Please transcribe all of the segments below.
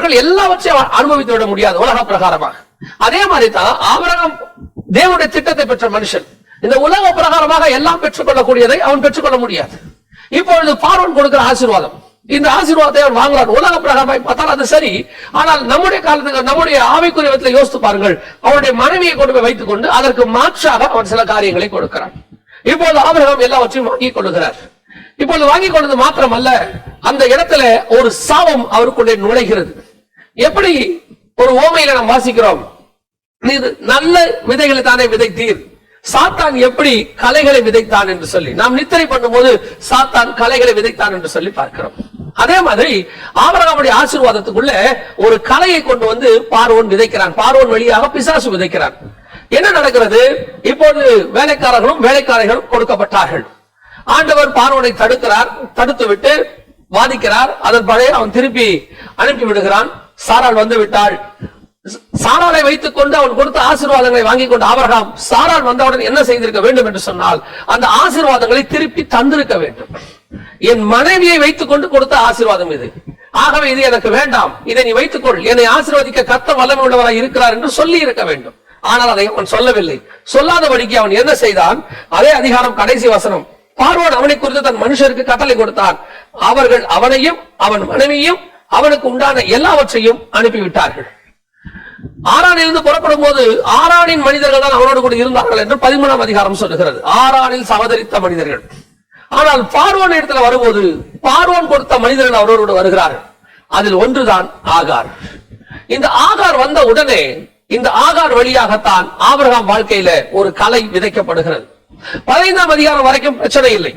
அவர்கள் எல்லாவற்றையும் அனுபவித்து விட முடியாது உலக பிரகாரமாக. அதே மாதிரி தான் ஆபரகம் தேவனுடைய திட்டத்தை பெற்ற மனுஷன். இந்த உலக பிரகாரமாக எல்லாம் பெற்றுக்கொள்ளக்கூடியதை அவன் பெற்றுக்கொள்ள முடியாது. இப்பொழுது பார்வன் கொடுக்கிற ஆசீர்வாதம். இந்த ஆசீர்வாதத்தை அவர் வாங்குறார் உலக பிரகாரமாய் பார்த்தால் அது சரி. ஆனால் நம்முடைய காலத்துக்கு நம்முடைய ஆவிக்குரிய விதத்தில் யோசித்து பாருங்கள். அவனுடைய மனைவியை கொண்டு போய் வைத்துக் கொண்டு அதற்கு மாற்றாக அவன் சில காரியங்களை கொடுக்கிறான். இப்பொழுது ஆபரகம் எல்லாவற்றையும் வாங்கிக் கொள்ளுகிறார். இப்பொழுது வாங்கிக் கொண்டது மாத்திரமல்ல. அந்த இடத்துல ஒரு சாபம் அவருக்குள்ளே நுழைகிறது. எப்படி ஒரு ஓமையில நாம் வாசிக்கிறோம்? நீ நல்ல விதைகளை தானே விதைத்தீர். சாத்தான் எப்படி கலைகளை விதைத்தான் என்று சொல்லி. நாம் நித்திரை பண்ணும்போது சாத்தான் கலைகளை விதைத்தான் என்று சொல்லி பார்க்கிறோம். அதே மாதிரி ஆபரகாமுடைய ஆசீர்வாதத்துக்குள்ள ஒரு கலையை கொண்டு வந்து பார்வோன் விதைக்கிறான். பார்வோன் வழியாக பிசாசு விதைக்கிறான். என்ன நடக்கிறது? இப்போது வேலைக்காரர்களும் வேலைக்காரர்களும் கொடுக்கப்பட்டார்கள். ஆண்டவர் பார்வோனை தடுக்கிறார் தடுத்து விட்டு வாதிக்கிறார். அதன் பழைய அவன் திருப்பி அனுப்பி விடுகிறான் சாராள் வந்து விட்டாள். சாராளை வைத்துக் கொண்டு அவன் கொடுத்த ஆசீர்வாதங்களை வாங்கிக் கொண்டு ஆபரகாம் சாராள் வந்தவுடன் என்ன செய்திருக்க வேண்டும் என்று சொன்னால் அந்த ஆசீர்வாதங்களை திருப்பி தந்திருக்க வேண்டும். என் மனைவியை வைத்துக் கொண்டு கொடுத்த ஆசீர்வாதம் இது. ஆகவே இது எனக்கு வேண்டாம். இதை நீ வைத்துக்கொள் என்னை ஆசீர்வதிக்க கத்த வல்லமை உள்ளவராக இருக்கிறார் என்று சொல்லி இருக்க வேண்டும். ஆனால் அதை அவன் சொல்லவில்லை. சொல்லாதபடிக்கு அவன் என்ன செய்தான்? அதே அதிகாரம் கடைசி வசனம். பார்வன் அவனை குறித்து தன் மனுஷருக்கு கட்டளை கொடுத்தான். அவர்கள் அவனையும் அவன் மனைவியும் அவனுக்கு உண்டான எல்லாவற்றையும் அனுப்பிவிட்டார்கள். ஆறானிலிருந்து புறப்படும் போது ஆறானின் மனிதர்கள் தான் அவனோடு கூட இருந்தார்கள் என்று பதிமூணாம் அதிகாரம் சொல்லுகிறது. ஆறானில் சகோதரித்த மனிதர்கள். ஆனால் பார்வோன் இடத்துல வரும்போது பார்வோன் கொடுத்த மனிதர்கள் அவரோடு வருகிறார்கள். அதில் ஒன்றுதான் ஆகார். இந்த ஆகார் வந்த உடனே இந்த ஆகார் வழியாகத்தான் ஆபிரகாம் வாழ்க்கையில ஒரு கலை விதைக்கப்படுகிறது. பதினைந்தாம் அதிகாரம் வரைக்கும் பிரச்சனை இல்லை.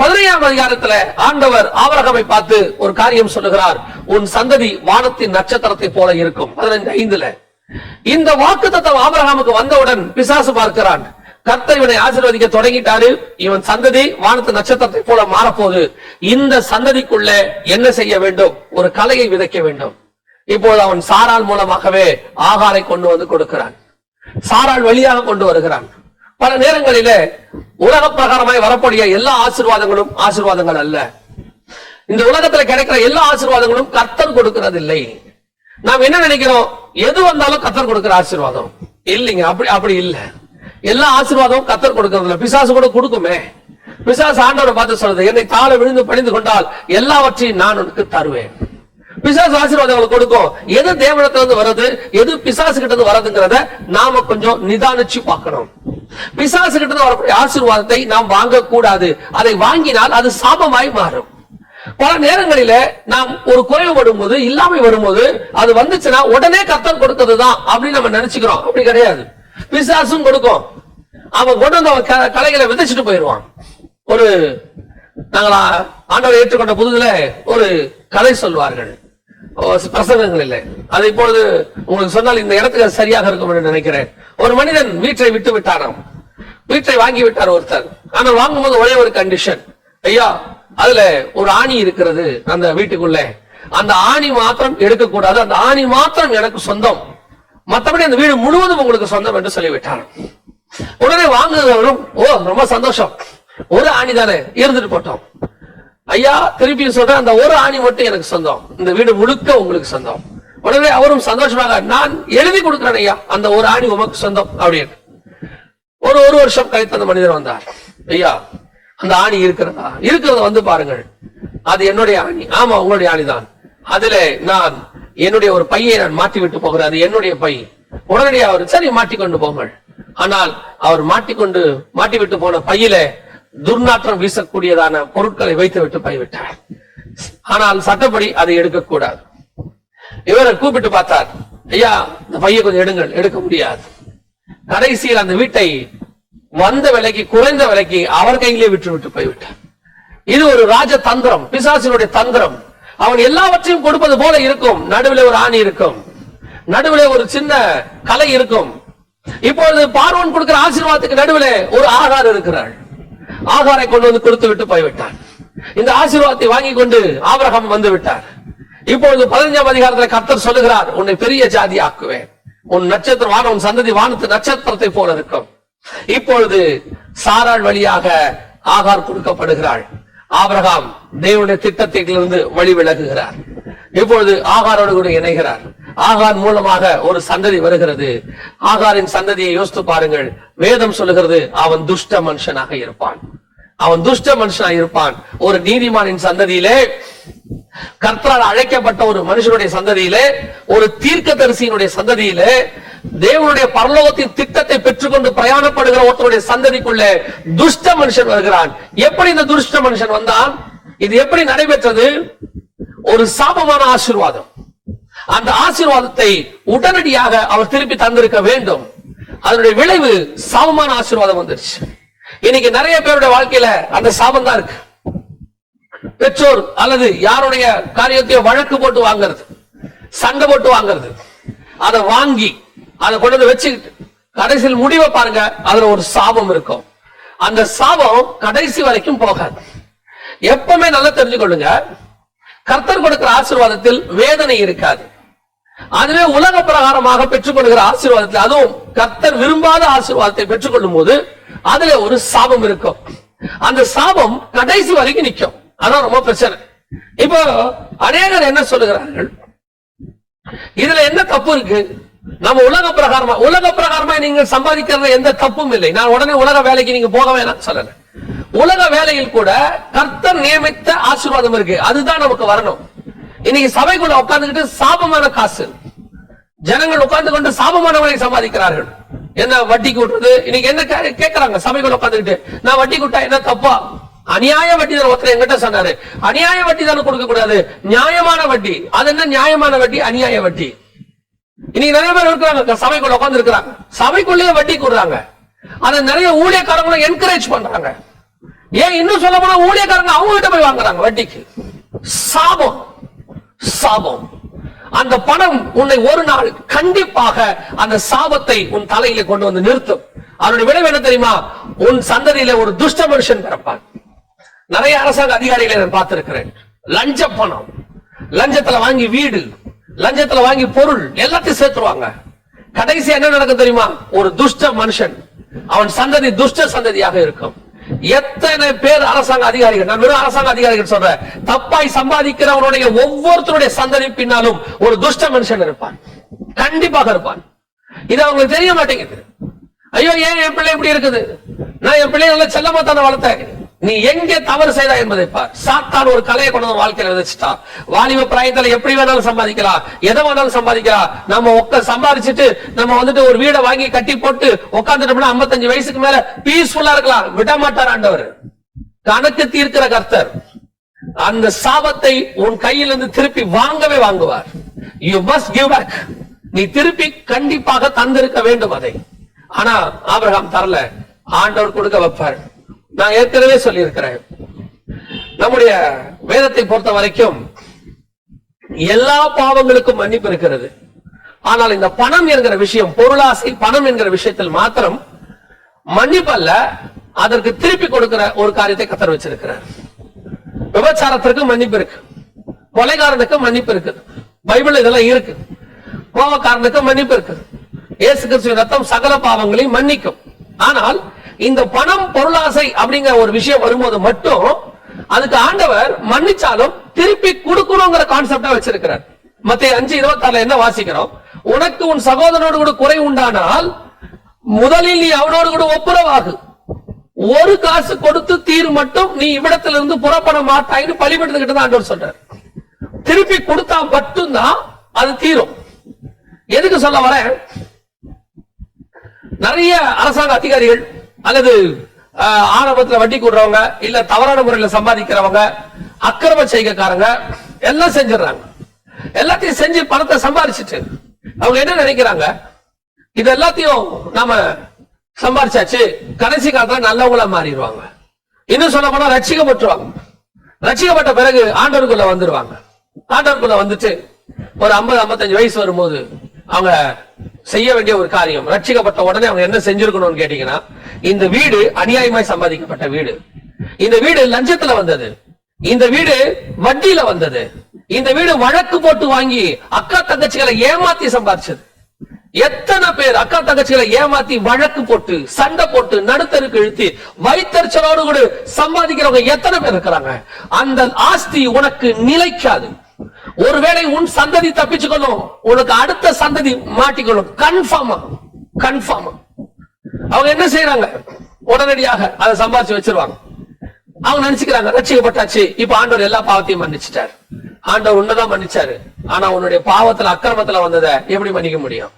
பதினையாம் அதிகாரத்துல ஆண்டவர் ஆவரகமை பார்த்து ஒரு காரியம் சொல்லுகிறார். உன் சந்ததி வானத்தின் நட்சத்திரத்தை போல இருக்கும். பதினைந்து ஐந்துல. இந்த வாக்கு தத்துவம் ஆபரகாமுக்கு வந்தவுடன் பிசாசு பார்க்கிறான். கர்த்தர் இவனை ஆசீர்வதிக்க தொடங்கிட்டாரு. இவன் சந்ததி வானத்து நட்சத்திரத்தை போல மாறப்போகுது. இந்த சந்ததிக்குள்ள என்ன செய்ய வேண்டும்? ஒரு கலையை விதைக்க வேண்டும். இப்போது அவன் சாரால் மூலமாகவே ஆகாரை கொண்டு வந்து கொடுக்கிறான். சாரால் வழியாக கொண்டு வருகிறான். பல நேரங்களில உலக பிரகாரமாய் வரக்கூடிய எல்லா ஆசீர்வாதங்களும் ஆசீர்வாதங்கள் அல்ல. இந்த உலகத்துல கிடைக்கிற எல்லா ஆசீர்வாதங்களும் கர்த்தர் கொடுக்கிறது இல்லை நாம் என்ன நினைக்கிறோம்? எது வந்தாலும் கத்தர் கொடுக்கிற ஆசீர்வாதம். இல்லைங்க அப்படி அப்படி இல்ல. எல்லா ஆசீர்வாதமும் கத்தர் கொடுக்கிறது இல்ல பிசாசு கூட கொடுக்குமே. பிசாசு ஆண்டவரை பார்த்து சொல்றது என்னை தாழ விழுந்து பணிந்து கொண்டால் எல்லாவற்றையும் நான் உனக்கு தருவேன். பிசாசு ஆசீர்வாதங்களை கொடுக்கும். எது தேவனத்துல இருந்து வருது எது பிசாசு கிட்ட இருந்து வரதுங்கிறத நாம கொஞ்சம் நிதானிச்சு பார்க்கணும். பிசாசு கிட்ட இருந்து வரக்கூடிய ஆசீர்வாதத்தை நாம் வாங்கக்கூடாது. அதை வாங்கினால் அது சாபமாய் மாறும். பல நேரங்களில நாம் ஒரு குறைவு வரும்போது இல்லாமை வரும்போது அது வந்துச்சுன்னா உடனே கத்தர் கொடுக்கிறது தான் அப்படின்னு நம்ம நினைச்சுக்கிறோம். அப்படி கிடையாது. பிசாசும் கொடுக்கும். அவன் கொண்டு வந்து அவன் க- கலைகளை விதைச்சிட்டு போயிடுவான். ஒரு நாங்களா ஆண்டவரை ஏற்றுக்கொண்ட புதுதில ஒரு கதை சொல்வார்கள். பிரசங்கங்கள் இல்லை. அது இப்பொழுது உங்களுக்கு சொன்னால் இந்த இடத்துக்கு சரியாக இருக்கும் என்று நினைக்கிறேன். ஒரு மனிதன் வீட்டை விட்டு விட்டாராம். வீட்டை வாங்கி விட்டார் ஒருத்தர். ஆனால் வாங்கும்போது ஒரே ஒரு கண்டிஷன் ஐயா அதுல ஒரு ஆணி இருக்கிறது அந்த வீட்டுக்குள்ள. அந்த ஆணி மாத்திரம் எடுக்கக்கூடாது. அந்த ஆணி மாத்திரம் எனக்கு சொந்தம். மத்தபடி அந்த வீடு முழுவதும் உங்களுக்கு சொந்தம் என்று சொல்லிவிட்டார். உடனே வாங்குகிறவரும் ஓ ரொம்ப சந்தோஷம். ஒரு ஆணி தானே. இருந்துட்டு போட்டோம். ஐயா திருப்பி சொல்றேன் அந்த ஒரு ஆணி மட்டும் எனக்கு சொந்தம். இந்த வீடு முழுக்க உங்களுக்கு சொந்தம். உடனே அவரும் சந்தோஷமாக நான் எழுதி கொடுக்கிறேன் ஐயா அந்த ஒரு ஆணி உமக்கு சொந்தம் அப்படின்னு. ஒரு ஒரு வருஷம் கழித்து அந்த மனிதர் வந்தார். ஐயா அந்த ஆணி இருக்கிறதா? இருக்கிறத வந்து பாருங்கள். அது என்னுடைய ஆணி. ஆமா உங்களுடைய ஆணிதான். அதுல நான் என்னுடைய ஒரு பையை நான் மாட்டி விட்டு போகிறேன். அது என்னுடைய பை. உடனடியாக அவர் சரி மாட்டிக்கொண்டு போங்கள். ஆனால் அவர் மாட்டிக்கொண்டு மாட்டி விட்டு போன பையில துர்நாற்றம் வீசக்கூடியதான பொருட்களை வைத்து விட்டு போய்விட்டார். ஆனால் சட்டப்படி அதை எடுக்கக்கூடாது. இவரை கூப்பிட்டு பார்த்தார் ஐயா இந்த பைய கொஞ்சம் எடுங்கள் எடுக்க முடியாது. கடைசியில் அந்த வீட்டை வந்த விலைக்கு குறைந்த விலைக்கு அவர் கையிலே விட்டு விட்டு போய்விட்டார். இது ஒரு ராஜ தந்திரம் பிசாசினுடைய தந்திரம். அவன் எல்லாவற்றையும் கொடுப்பது போல இருக்கும். நடுவில் ஒரு ஆணி இருக்கும். நடுவில் ஒரு சின்ன கலை இருக்கும். இப்பொழுது பார்வன் கொடுக்கிற ஆசீர்வாதத்துக்கு நடுவில் ஒரு ஆகார் இருக்கிறாள். ஆகாரை கொண்டு வந்து கொடுத்து விட்டு போய்விட்டான் இந்த ஆசீர்வாதத்தை வாங்கி கொண்டு ஆபரகம் வந்து விட்டார். இப்பொழுது பதினஞ்சாம் அதிகாரத்தில் கர்த்தர் சொல்லுகிறார் உன்னை பெரிய ஜாதி ஆக்குவேன் உன் நட்சத்திரம் வான உன் சந்ததி வானத்து நட்சத்திரத்தை போல இருக்கும். இப்பொழுது சாராள் வழியாக ஆகார் கொடுக்கப்படுகிறாள். ஆபரகாம் தேவனுடைய திட்டத்திலிருந்து வழி விலகுகிறார் இப்பொழுது ஆகாரோடு கூட இணைகிறார். ஆகார் மூலமாக ஒரு சந்ததி வருகிறது. ஆகாரின் சந்ததியை யோசித்து பாருங்கள். வேதம் சொல்லுகிறது அவன் துஷ்ட மனுஷனாக இருப்பான். அவன் துஷ்ட மனுஷனாக இருப்பான். ஒரு நீதிமானின் சந்ததியிலே கர்த்தரால் அழைக்கப்பட்ட ஒரு மனுஷனுடைய சந்ததியிலே ஒரு தீர்க்க தரிசியினுடைய சந்ததியிலே தேவனுடைய பரலோகத்தின் திட்டத்தை பெற்றுக்கொண்டு பிரயாணப்படுகிற ஒருத்தருடைய சந்ததிக்குள்ளே துஷ்ட மனுஷன் வருகிறான். எப்படி இந்த துஷ்ட மனுஷன் வந்தான்? இது எப்படி நடைபெற்றது? ஒரு சாபமான ஆசீர்வாதம். அந்த ஆசீர்வாதத்தை உடனடியாக அவர் திருப்பி தந்திருக்க வேண்டும். அதனுடைய விளைவு சாபமான ஆசீர்வாதம் வந்துருச்சு. இன்னைக்கு நிறைய பேருடைய வாழ்க்கையில அந்த சாபம் தான் இருக்கு. பெற்றோர் அல்லது யாருடைய காரியத்தையோ வழக்கு போட்டு வாங்குறது சண்டை போட்டு வாங்குறது அதை வாங்கி அதை கொண்டு வந்து வச்சுக்கிட்டு கடைசியில் முடிவை பாருங்க அதுல ஒரு சாபம் இருக்கும். அந்த சாபம் கடைசி வரைக்கும் போகாது. எப்பவுமே நல்லா தெரிஞ்சுக்கொள்ளுங்க. கர்த்தர் கொடுக்கிற ஆசீர்வாதத்தில் வேதனை இருக்காது. அதுவே உலக பிரகாரமாக பெற்றுக்கொள்கிற ஆசீர்வாதத்தில் அதுவும் கர்த்தர் விரும்பாத ஆசீர்வாதத்தை பெற்றுக்கொள்ளும் போது அதுல ஒரு சாபம் இருக்கும். அந்த சாபம் கடைசி வரைக்கும் நிற்கும். அதான் ரொம்ப பிரச்சனை. இப்போ அநேகர் என்ன சொல்லுகிறார்கள்? இதுல என்ன தப்பு இருக்கு? நம்ம உலக பிரகாரமா உலக பிரகாரமா நீங்க சம்பாதிக்கிறது எந்த தப்பும் இல்லை. நான் உடனே உலக வேலைக்கு நீங்க போக வேணாம் சொல்லலை. உலக வேலையில் கூட கர்த்தர் நியமித்த ஆசீர்வாதம் இருக்கு. அதுதான் நமக்கு வரணும். இன்னைக்கு சபைக்குள்ள உட்கார்ந்துகிட்டு சாபமான காசு. ஜனங்கள் உட்கார்ந்து கொண்டு சாபமானவரை சம்பாதிக்கிறார்கள் என்ன வட்டி கூட்டுறது? இன்னைக்கு என்ன கே- கேக்குறாங்க? சபைக்குள்ள உட்கார்ந்துகிட்டு நான் வட்டி கூட்டா என்ன தப்பா? அநியாய வட்டி தான் ஒருத்தர் என்கிட்ட சொன்னாரு. அநியாய வட்டி தானே கொடுக்க கூடாது. நியாயமான வட்டி. அது என்ன நியாயமான வட்டி? அநியாய வட்டி. இன்னைக்கு நிறைய பேர் இருக்கிறாங்க. சபைக்குள்ள உட்கார்ந்து இருக்கிறாங்க. சபைக்குள்ளேயே வட்டி கூடுறாங்க. அதை நிறைய ஊழியக்காரங்களும் என்கரேஜ் பண்றாங்க. ஏன் இன்னும் சொல்ல போனா ஊழியக்காரங்க அவங்க கிட்ட போய் வாங்குறாங்க வட்டிக்கு? சாபம். சாபம். அந்த பணம் உன்னை ஒரு நாள் கண்டிப்பாக அந்த சாபத்தை உன் தலையில கொண்டு வந்து நிறுத்தும். அதனுடைய விளைவு என்ன தெரியுமா? உன் சந்ததியில ஒரு துஷ்ட மனுஷன் பிறப்பான். நிறைய அரசாங்க அதிகாரிகளை நான் பார்த்திருக்கிறேன். லஞ்ச பணம். லஞ்சத்துல வாங்கி வீடு லஞ்சத்துல வாங்கி பொருள் எல்லாத்தையும் சேர்த்துருவாங்க. கடைசி என்ன நடக்கும் தெரியுமா? ஒரு துஷ்ட மனுஷன். அவன் சந்ததி துஷ்ட சந்ததியாக இருக்கும். எத்தனை பேர் அரசாங்க அதிகாரிகள் நான் வெறும் அரசாங்க அதிகாரிகள் சொல்றேன். தப்பாய் சம்பாதிக்கிறவனுடைய ஒவ்வொருத்தருடைய சந்ததி பின்னாலும் ஒரு துஷ்ட மனுஷன் இருப்பான். கண்டிப்பாக இருப்பான். இது அவங்களுக்கு தெரிய மாட்டேங்குது. ஐயோ ஏன் என் பிள்ளை இப்படி இருக்குது? நான் என் பிள்ளை நல்ல செல்லமா தானே வளர்த்தேன்? நீ எங்கே தவறு செய்தா என்பதை பார். சாத்தான் ஒரு கலையை கொண்டு வந்து வாழ்க்கையில விதைச்சிட்டான். வாலிப பிராயத்துல எப்படி வேணாலும் சம்பாதிக்கலாம். எதை வேணாலும் சம்பாதிக்கலாம். நம்ம ஒக்க சம்பாதிச்சுட்டு நம்ம வந்துட்டு ஒரு வீடை வாங்கி கட்டி போட்டு உட்காந்துட்டோம்னா 55 வயசுக்கு மேல பீஸ்ஃபுல்லா இருக்கலாம். விட மாட்டார் ஆண்டவர். கணக்கு தீர்க்கிற கர்த்தர். அந்த சாபத்தை உன் கையிலிருந்து திருப்பி வாங்கவே வாங்குவார். யூ மஸ்ட் கிவ் பேக் நீ திருப்பி கண்டிப்பாக தந்திருக்க வேண்டும் அதை. ஆனா ஆபிரகாம் தரல. ஆண்டவர் கொடுக்க வைப்பார். நான் ஏற்கனவே சொல்லியிருக்கிறேன். நம்முடைய வேதத்தை பொறுத்த வரைக்கும் எல்லா பாவங்களுக்கும் மன்னிப்பு இருக்கிறது. ஆனால் இந்த பணம் என்கிற விஷயம் பொருளாசை பணம் என்கிற விஷயத்தில் மாத்திரம் மன்னிப்பு அல்ல அதற்கு திருப்பி கொடுக்கிற ஒரு காரியத்தை கத்தர் வச்சிருக்கிறார். விபச்சாரத்திற்கு மன்னிப்பு இருக்கு. கொலைகாரனுக்கு மன்னிப்பு இருக்கு. பைபிள் இதெல்லாம் இருக்கு. கோபக்காரனுக்கு மன்னிப்பு இருக்கு. இயேசு கிறிஸ்துவின் ரத்தம் சகல பாவங்களையும் மன்னிக்கும். ஆனால் இந்த பணம் பொருளாசை அப்படிங்கிற ஒரு விஷயம் வரும்போது மட்டும் அதுக்கு ஆண்டவர் மன்னிச்சாலும் திருப்பி கொடுக்கணுங்கிற கான்செப்டா வச்சிருக்கிறார். மத்திய அஞ்சு இருபத்தாறுல என்ன வாசிக்கிறோம்? உனக்கு உன் சகோதரனோடு கூட குறை உண்டானால் முதலில் நீ அவனோடு கூட ஒப்புரவாகு. ஒரு காசு கொடுத்து தீர் மட்டும் நீ இவ்விடத்திலிருந்து புறப்பட மாட்டாய்னு பழிபடுத்துக்கிட்டு தான் ஆண்டவர் சொல்றார். திருப்பி கொடுத்தா மட்டும்தான் அது தீரும். எதுக்கு சொல்ல வரேன்? நிறைய அரசாங்க அதிகாரிகள் அல்லது ஆஹ், ஆரம்பத்துல வட்டி கூடுறவங்க இல்ல தவறான முறையில சம்பாதிக்கிறவங்க அக்கிரம செய்கைக்காரங்க எல்லாம் செஞ்சிடறாங்க. எல்லாத்தையும் செஞ்சு பணத்தை சம்பாதிச்சுட்டு அவங்க என்ன நினைக்கிறாங்க? இது எல்லாத்தையும் நாம சம்பாரிச்சாச்சு கடைசி காலத்துல நல்லவங்களா மாறிடுவாங்க. இன்னும் சொல்ல போனா ரட்சிக்கப்பட்டுருவாங்க. ரட்சிக்கப்பட்ட பிறகு ஆண்டவருக்குள்ள வந்துருவாங்க. ஆண்டவருக்குள்ள வந்துட்டு ஒரு 50 55 வயசு வரும்போது அவங்க செய்ய வேண்டிய ஒரு காரியம். ரட்சிக்கப்பட்ட உடனே அவங்க என்ன செஞ்சிருக்கணும்னு கேட்டீங்கன்னா இந்த வீடு அநியாயமாய் சம்பாதிக்கப்பட்ட வீடு. இந்த வீடு லஞ்சத்துல வந்தது. இந்த வீடு வட்டியில வந்தது. இந்த வீடு வழக்கு போட்டு வாங்கி அக்கா தங்கச்சிகளை ஏமாத்தி சம்பாதிச்சது எத்தனை பேர் அக்கா தங்கச்சிகளை ஏமாத்தி வழக்கு போட்டு சண்டை போட்டு நடுத்தருக்கு இழுத்தி வைத்தறிச்சலோடு கூட சம்பாதிக்கிறவங்க எத்தனை பேர் இருக்கிறாங்க? அந்த ஆஸ்தி உனக்கு நிலைக்காது. ஒருவேளை உன் சந்ததி தப்பிச்சுக்கணும் உனக்கு அடுத்த சந்ததி மாட்டிக்கணும் கன்ஃபார்மா கன்ஃபார்மா அவங்க என்ன செய்யறாங்க உடனடியாக அதை சம்பாதிச்சு வச்சிருவாங்க. அவங்க நினைச்சுக்கிறாங்க ரசிக்கப்பட்டாச்சு இப்ப ஆண்டவர் எல்லா பாவத்தையும் மன்னிச்சிட்டாரு. ஆண்டவர் உன்னதான் மன்னிச்சாரு. ஆனா உன்னுடைய பாவத்துல அக்கிரமத்துல வந்ததை எப்படி மன்னிக்க முடியும்?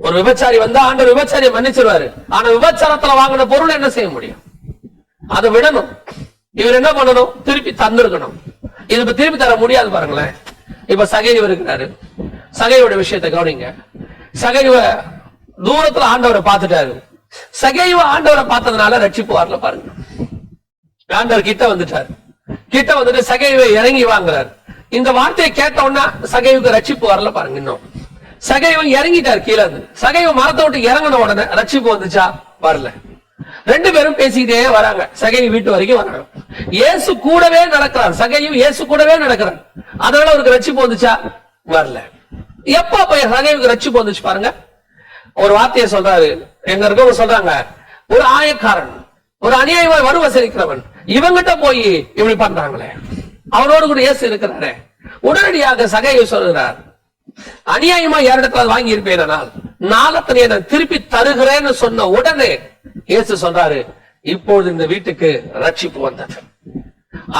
ஒரு விபச்சாரி வந்தா ஆண்டவர் விபச்சாரியை மன்னிச்சிருவாரு. ஆனா விபச்சாரத்துல வாங்கின பொருள் என்ன செய்ய முடியும்? அதை விடணும். இவர் என்ன பண்ணணும்? திருப்பி தந்திருக்கணும். இது திருப்பி தர முடியாது பாருங்களேன். இப்ப சகைவு இருக்கிறாரு. சகைவோட விஷயத்தை கவனிங்க. சகைவ தூரத்துல ஆண்டவரை பார்த்துட்டாரு. சகைவ ஆண்டவரை பார்த்ததுனால ரட்சிப்பு வரல பாருங்க. ஆண்டவர் கிட்ட வந்துட்டார். கிட்ட வந்துட்டு சகைவை இறங்கி வாங்குறாரு. இந்த வார்த்தையை கேட்ட உடனே சகைவுக்கு ரட்சிப்பு வரல பாருங்க இன்னும். சகைவன் இறங்கிட்டார் கீழே இருந்து. சகைவு மரத்தை விட்டு இறங்கின உடனே ரட்சிப்பு வந்துச்சா? வரல. ரெண்டு பேரும் பேசிக்கிட்டே வராங்க. சகைவு வீட்டு வரைக்கும் வராங்க. இயேசு கூடவே நடக்கிறார் சகையும் இயேசு கூடவே நடக்கிறார் அதனால அவருக்கு ரச்சி போந்துச்சா வரல. எப்ப அப்ப சகைவுக்கு ரச்சி வந்துச்சு பாருங்க. ஒரு வார்த்தையை சொல்றாரு. எங்க இருக்கவங்க சொல்றாங்க ஒரு ஆயக்காரன் ஒரு அநியாயமாய் வரும் வசரிக்கிறவன் இவங்கிட்ட போய் இப்படி பண்றாங்களே. அவனோடு கூட இயேசு இருக்கிறாரே. உடனடியாக சகையை சொல்கிறார் அநியாயமா யாரிடத்தில் வாங்கி இருப்பேன் நாளத்தனை நான் திருப்பி தருகிறேன்னு சொன்ன உடனே இயேசு சொன்னாரு இப்பொழுது இந்த வீட்டுக்கு ரட்சிப்பு வந்தது.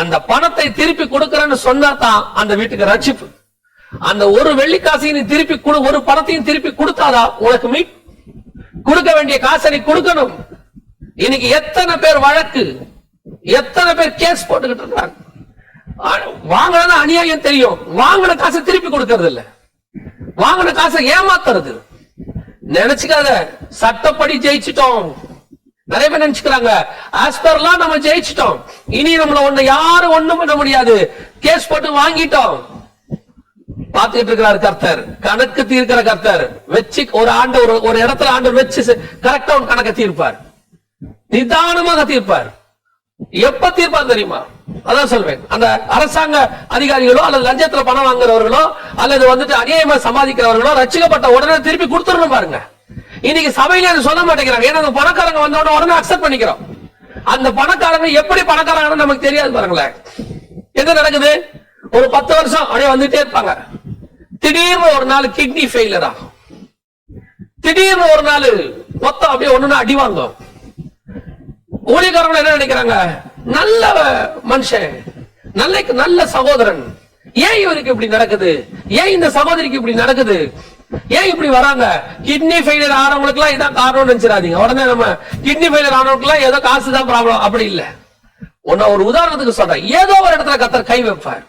அந்த பணத்தை திருப்பி கொடுக்கிறேன்னு சொன்னா தான் அந்த வீட்டுக்கு ரட்சிப்பு. அந்த ஒரு வெள்ளிக்காசையும் நீ திருப்பி கொடு ஒரு பணத்தையும் திருப்பி கொடுத்தாதான் உனக்கு மீட் கொடுக்க வேண்டிய காசை நீ கொடுக்கணும். இன்னைக்கு எத்தனை பேர் வழக்கு எத்தனை பேர் கேஸ் போட்டுக்கிட்டு இருக்காங்க வாங்கினது அநியாயம் தெரியும். வாங்கின காசை திருப்பி கொடுக்கறது இல்ல. வாங்கின காசை ஏமாத்துறது. நினைச்சுக்காத சட்டப்படி ஜெயிச்சிட்டோம். நிறைய பேர் நினைச்சுக்கிறாங்க ஆஸ்பர்லாம் நம்ம ஜெயிச்சிட்டோம். இனி நம்மள ஒண்ணு யாரும் ஒண்ணும் பண்ண முடியாது. கேஸ் போட்டு வாங்கிட்டோம். பார்த்துக்கிட்டு இருக்கிறார் கர்த்தர். கணக்கு தீர்க்கிற கர்த்தர். வச்சு ஒரு ஆண்டு ஒரு ஒரு இடத்துல ஆண்டு வச்சு கரெக்டா ஒரு கணக்கை தீர்ப்பார். நிதானமாக தீர்ப்பார். எப்ப தீர்ப்பார் தெரியுமா? அதான் சொல்வேன். அந்த அரசாங்க அதிகாரிகளோ அல்லது லஞ்சத்துல பணம் வாங்குறவர்களோ அல்லது வந்துட்டு அநியாயமா சம்பாதிக்கிறவர்களோ ரட்சிக்கப்பட்ட உடனே திருப்பி கொடுத்துடணும் பாருங்க. இன்னைக்கு சபையில அதை சொல்ல மாட்டேங்கிறாங்க. ஏன்னா அந்த பணக்காரங்க வந்த உடனே உடனே அக்செப்ட் பண்ணிக்கிறோம். அந்த பணக்காரங்க எப்படி பணக்காரங்கன்னு நமக்கு தெரியாது பாருங்களேன். என்ன நடக்குது? ஒரு பத்து வருஷம் அப்படியே வந்துட்டே இருப்பாங்க. திடீர்னு ஒரு நாள் கிட்னி ஃபெயிலியர் ஆகும் திடீர்னு ஒரு நாள் மொத்தம் அப்படியே ஒண்ணு அடி வாங்கும் ஊழியக்காரங்க என்ன நினைக்கிறாங்க? நல்ல மனுஷன் நல்ல நல்ல சகோதரன். ஏன் இவருக்கு இப்படி நடக்குது? ஏன் இந்த சகோதரிக்கு இப்படி நடக்குது? ஏன் இப்படி வராங்க? கிட்னி ஃபெயிலியர் ஆனவங்களுக்கு எல்லாம் இதான் காரணம் நினைச்சிடாதீங்க. உடனே நம்ம கிட்னி ஃபெயிலியர் ஆனவங்களுக்கு எல்லாம் ஏதோ காசு தான் ப்ராப்ளம் அப்படி இல்ல. உன்ன ஒரு உதாரணத்துக்கு சொல்றேன். ஏதோ ஒரு இடத்துல கத்தர் கை வைப்பார்.